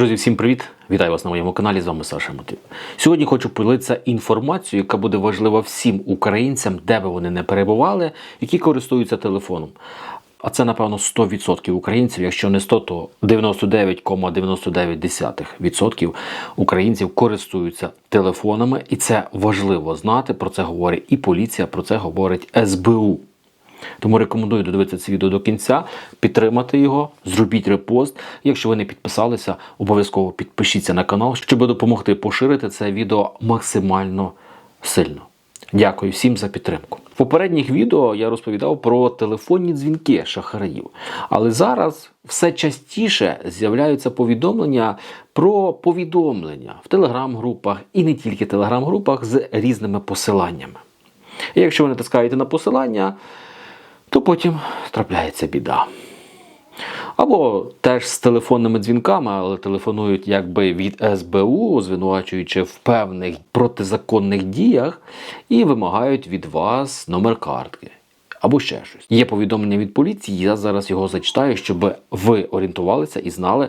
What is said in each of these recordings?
Друзі, всім привіт! Вітаю вас на моєму каналі. З вами Саша Мотив. Сьогодні хочу поділитися інформацією, яка буде важлива всім українцям, де би вони не перебували, які користуються телефоном. А це, напевно, 100% українців, якщо не 100, то 99,99% українців користуються телефонами, і це важливо знати. Про це говорить і поліція, про це говорить СБУ. Тому рекомендую додивитися це відео до кінця, підтримати його, зробіть репост. Якщо ви не підписалися, обов'язково підпишіться на канал, щоб допомогти поширити це відео максимально сильно. Дякую всім за підтримку. В попередніх відео я розповідав про телефонні дзвінки шахраїв. Але зараз все частіше з'являються повідомлення про повідомлення в телеграм-групах і не тільки телеграм-групах з різними посиланнями. І якщо ви натискаєте на посилання, то потім трапляється біда. Або теж з телефонними дзвінками, але телефонують якби від СБУ, звинувачуючи в певних протизаконних діях, і вимагають від вас номер картки. Або ще щось. Є повідомлення від поліції, я зараз його зачитаю, щоб ви орієнтувалися і знали,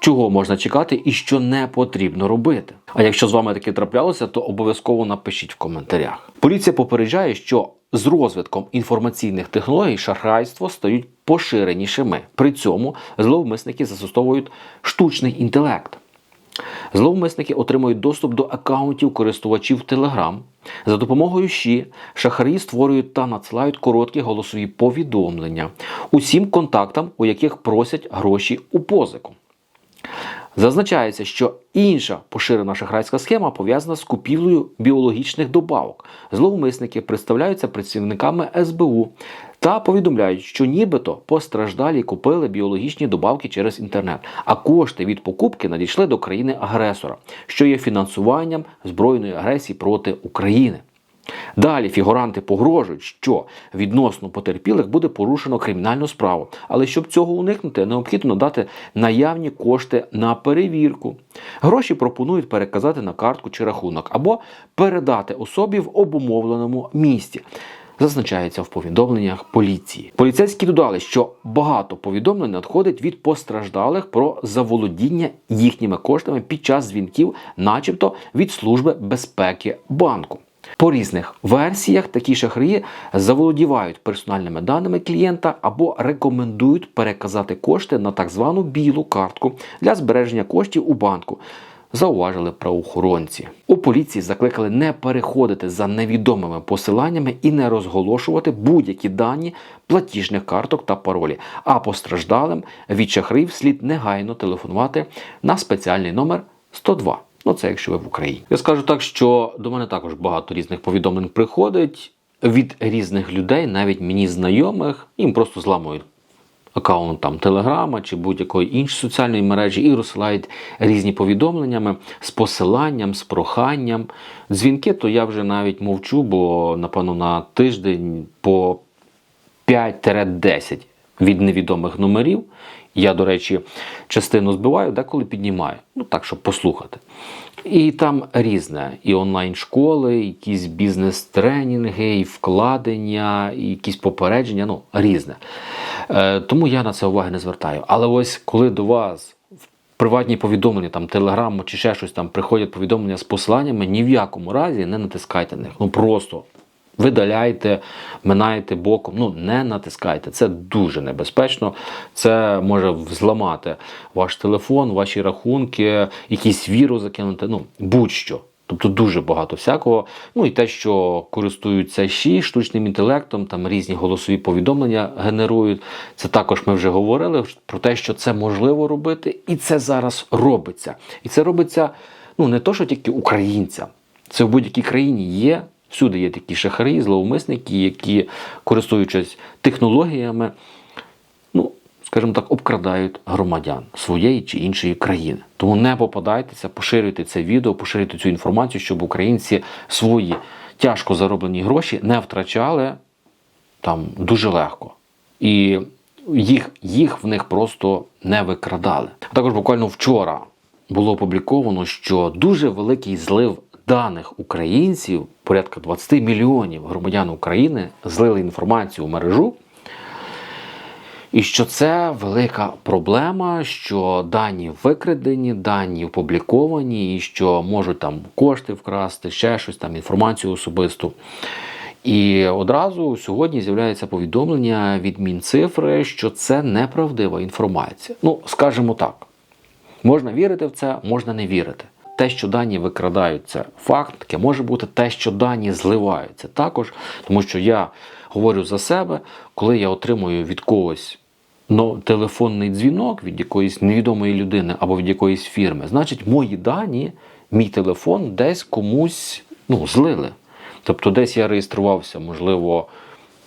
чого можна чекати і що не потрібно робити. А якщо з вами таке траплялося, то обов'язково напишіть в коментарях. Поліція попереджає, що з розвитком інформаційних технологій шахрайство стають поширенішими. При цьому зловмисники застосовують штучний інтелект. Зловмисники отримують доступ до аккаунтів користувачів Telegram. За допомогою ЩІ шахраї створюють та надсилають короткі голосові повідомлення усім контактам, у яких просять гроші у позику. Зазначається, що інша поширена шахрайська схема пов'язана з купівлею біологічних добавок. Зловмисники представляються працівниками СБУ та повідомляють, що нібито постраждалі купили біологічні добавки через інтернет, а кошти від покупки надійшли до країни-агресора, що є фінансуванням збройної агресії проти України. Далі фігуранти погрожують, що відносно потерпілих буде порушено кримінальну справу. Але щоб цього уникнути, необхідно дати наявні кошти на перевірку. Гроші пропонують переказати на картку чи рахунок або передати особі в обумовленому місці. Зазначається в повідомленнях поліції. Поліцейські додали, що багато повідомлень надходить від постраждалих про заволодіння їхніми коштами під час дзвінків, начебто від Служби безпеки банку. По різних версіях такі шахраї заволодівають персональними даними клієнта або рекомендують переказати кошти на так звану білу картку для збереження коштів у банку. Зауважили правоохоронці. У поліції закликали не переходити за невідомими посиланнями і не розголошувати будь-які дані платіжних карток та паролі. А постраждалим від шахраїв слід негайно телефонувати на спеціальний номер 102. Ну, це якщо ви в Україні. Я скажу так, що до мене також багато різних повідомлень приходить від різних людей, навіть мені знайомих, їм просто зламують аккаунт там Телеграма чи будь-якої іншої соціальної мережі і розсилають різні повідомленнями з посиланням, з проханням. Дзвінки, то я вже навіть мовчу, бо напевно на тиждень по 5-10 від невідомих номерів. Я, до речі, частину збиваю, деколи піднімаю. Ну так, щоб послухати. І там різне: і онлайн-школи, і якісь бізнес-тренінги, і вкладення, і якісь попередження, ну, різне. Е, тому я на це уваги не звертаю. Але ось коли до вас в приватні повідомлення, там телеграму чи ще щось там приходять повідомлення з посиланнями, ні в якому разі не натискайте на них. Ну просто видаляйте, минаєте боком. Ну не натискайте. Це дуже небезпечно. Це може зламати ваш телефон, ваші рахунки, якийсь вірус закинути. Ну будь-що. Тобто дуже багато всякого. Ну і те, що користуються ще штучним інтелектом, там різні голосові повідомлення генерують. Це також ми вже говорили про те, що це можливо робити, і це зараз робиться. І це робиться ну не то, що тільки українцям. Це в будь-якій країні є. Всюди є такі шахраї, зловмисники, які, користуючись технологіями, ну, скажімо так, обкрадають громадян своєї чи іншої країни. Тому не попадайтеся, поширюйте це відео, поширюйте цю інформацію, щоб українці свої тяжко зароблені гроші не втрачали там дуже легко. І їх, їх в них просто не викрадали. Також буквально вчора було опубліковано, що дуже великий злив даних українців, порядка 20 мільйонів громадян України, злили інформацію у мережу, І що це велика проблема, що дані викрадені, дані опубліковані, і що можуть там кошти вкрасти, ще щось там, інформацію особисту. І одразу сьогодні з'являється повідомлення від Мінцифри, що це неправдива інформація. Ну, скажімо так, можна вірити в це, можна не вірити. Те, що дані викрадають, це факт, таке може бути те, що дані зливаються також, тому що я говорю за себе, коли я отримую від когось ну, телефонний дзвінок від якоїсь невідомої людини або від якоїсь фірми, значить, мої дані, мій телефон десь комусь ну, злили. Тобто, десь я реєструвався, можливо,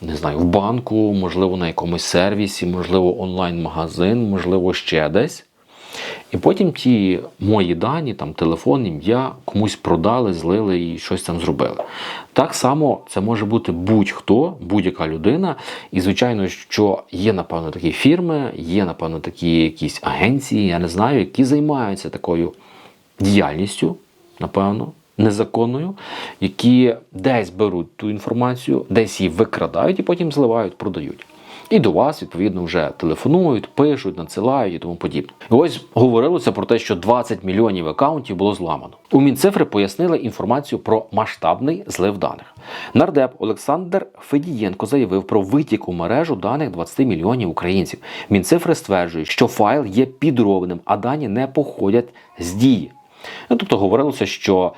не знаю, в банку, можливо, на якомусь сервісі, можливо, онлайн-магазин, можливо, ще десь. І потім ті мої дані, там телефон, ім'я комусь продали, злили і щось там зробили. Так само це може бути будь-хто, будь-яка людина. І, звичайно, що є, напевно, такі фірми, є, напевно, такі якісь агенції, я не знаю, які займаються такою діяльністю, напевно, незаконною, які десь беруть ту інформацію, десь її викрадають і потім зливають, продають. І до вас, відповідно, вже телефонують, пишуть, надсилають і тому подібне. Ось говорилося про те, що 20 мільйонів акаунтів було зламано. У Мінцифри пояснили інформацію про масштабний злив даних. Нардеп Олександр Федієнко заявив про витік у мережу даних 20 мільйонів українців. Мінцифри стверджують, що файл є підробним, а дані не походять з дії. Ну, тобто говорилося, що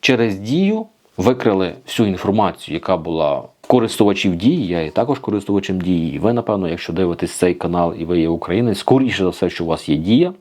через дію викрили всю інформацію, яка була користувачів дії. Я є також користувачем дії. І ви, напевно, якщо дивитесь цей канал і ви є українець, скоріше за все, що у вас є дія.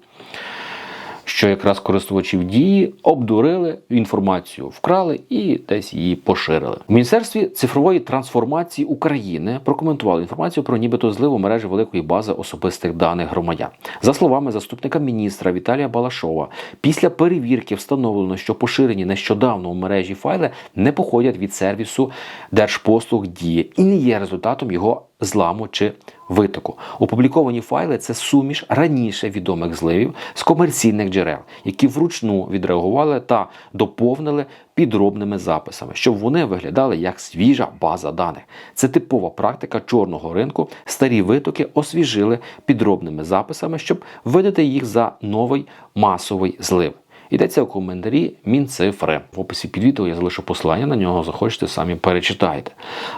Що якраз користувачів дії обдурили інформацію, вкрали і десь її поширили. В Міністерстві цифрової трансформації України прокоментували інформацію про нібито злив у мережі великої бази особистих даних громадян. За словами заступника міністра Віталія Балашова, після перевірки встановлено, що поширені нещодавно у мережі файли не походять від сервісу Держпослуг Дія і не є результатом його зламу чи витоку. Опубліковані файли це суміш раніше відомих зливів з комерційних джерел, які вручну відреагували та доповнили підробними записами, щоб вони виглядали як свіжа база даних. Це типова практика чорного ринку. Старі витоки освіжили підробними записами, щоб видати їх за новий масовий злив. Йдеться у коментарі Мінцифри. В описі під відео я залишу посилання на нього, захочете самі перечитайте.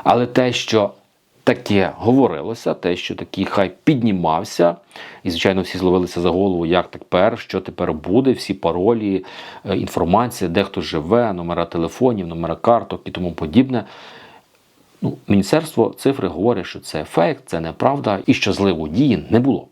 Але те, що таке говорилося, те, що такий хай піднімався, і, звичайно, всі зловилися за голову, як тепер, що тепер буде, всі паролі, е, інформація, де хто живе, номера телефонів, номера карток і тому подібне. Ну, Міністерство цифри говорить, що це фейк, це неправда і що зливу дії не було.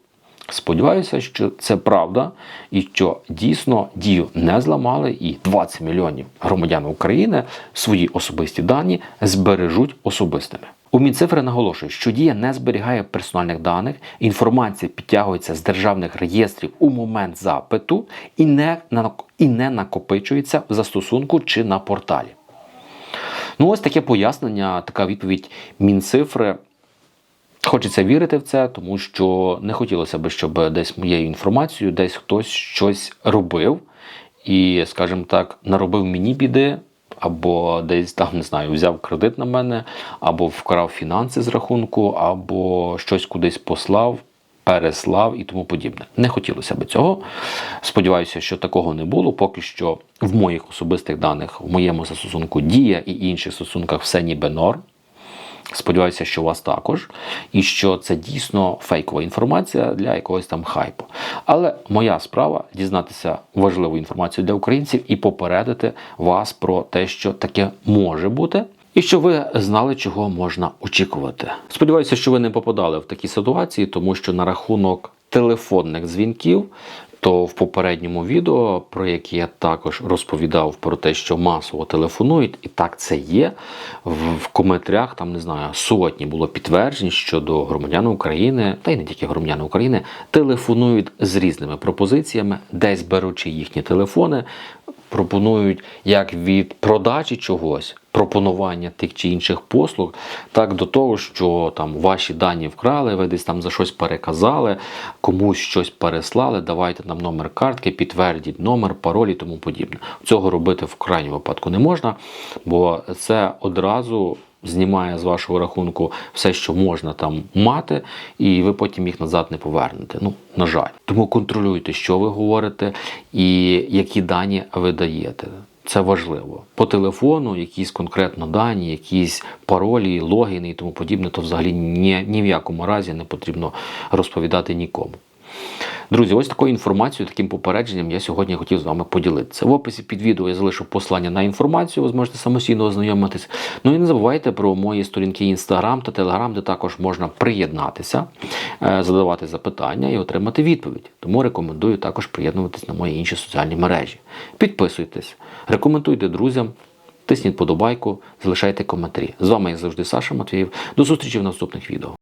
Сподіваюся, що це правда, і що дійсно дію не зламали, і 20 мільйонів громадян України свої особисті дані збережуть особистими. У Мінцифри наголошують, що дія не зберігає персональних даних, інформація підтягується з державних реєстрів у момент запиту і не, і не накопичується в застосунку чи на порталі. Ну, ось таке пояснення, така відповідь Мінцифри. Хочеться вірити в це, тому що не хотілося б, щоб десь моєю інформацією десь хтось щось робив і, скажімо так, наробив мені біди, або десь там не знаю, взяв кредит на мене, або вкрав фінанси з рахунку, або щось кудись послав. Переслав і тому подібне. Не хотілося б цього. Сподіваюся, що такого не було. Поки що в моїх особистих даних, в моєму застосунку Дія і інших стосунках все ніби норм. Сподіваюся, що у вас також, і що це дійсно фейкова інформація для якогось там хайпу. Але моя справа дізнатися важливу інформацію для українців і попередити вас про те, що таке може бути. І що ви знали, чого можна очікувати. Сподіваюся, що ви не попадали в такі ситуації, тому що на рахунок телефонних дзвінків то в попередньому відео, про яке я також розповідав про те, що масово телефонують, і так це є. В коментарях там не знаю сотні було підтверджень щодо громадян України, та й не тільки громадян України, телефонують з різними пропозиціями, десь беручи їхні телефони, пропонують як від продажі чогось. Пропонування тих чи інших послуг, так до того, що там ваші дані вкрали, ви десь там за щось переказали, комусь щось переслали, давайте нам номер картки, підтвердіть номер, пароль і тому подібне. Цього робити в крайньому випадку не можна, бо це одразу знімає з вашого рахунку все, що можна там мати, і ви потім їх назад не повернете. Ну, на жаль. Тому контролюйте, що ви говорите і які дані ви даєте. Це важливо. По телефону, якісь конкретно дані, якісь паролі, логіни і тому подібне, то взагалі ні, ні в якому разі не потрібно розповідати нікому. Друзі, ось такою інформацією, таким попередженням я сьогодні хотів з вами поділитися. В описі під відео я залишу послання на інформацію, ви зможете самостійно ознайомитись. Ну і не забувайте про мої сторінки Instagram та Telegram, де також можна приєднатися, е, задавати запитання і отримати відповідь. Тому рекомендую також приєднуватись на мої інші соціальні мережі. Підписуйтесь, рекомендуйте друзям. Тисніть подобайку, залишайте коментарі. З вами, як завжди, Саша Матвіїв. До зустрічі в наступних відео.